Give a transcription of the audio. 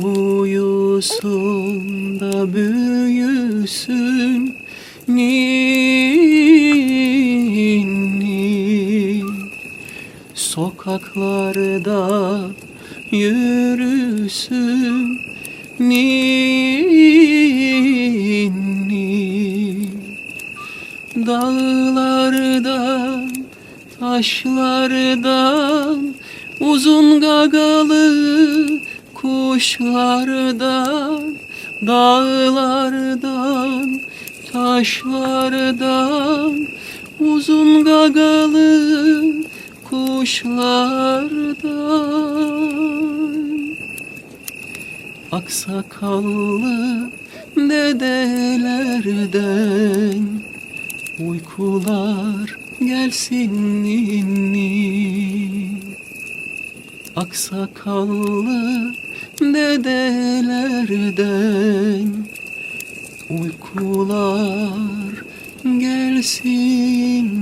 Uyusun da büyüsün ninni Sokaklarda yürüsün ninni Dağlardan, taşlardan, uzun gagalı kuşlardan, dağlardan, taşlardan, uzun gagalı kuşlardan. Aksakallı dedelerden Uykular gelsin ninni Aksakallı dedelerden Uykular gelsin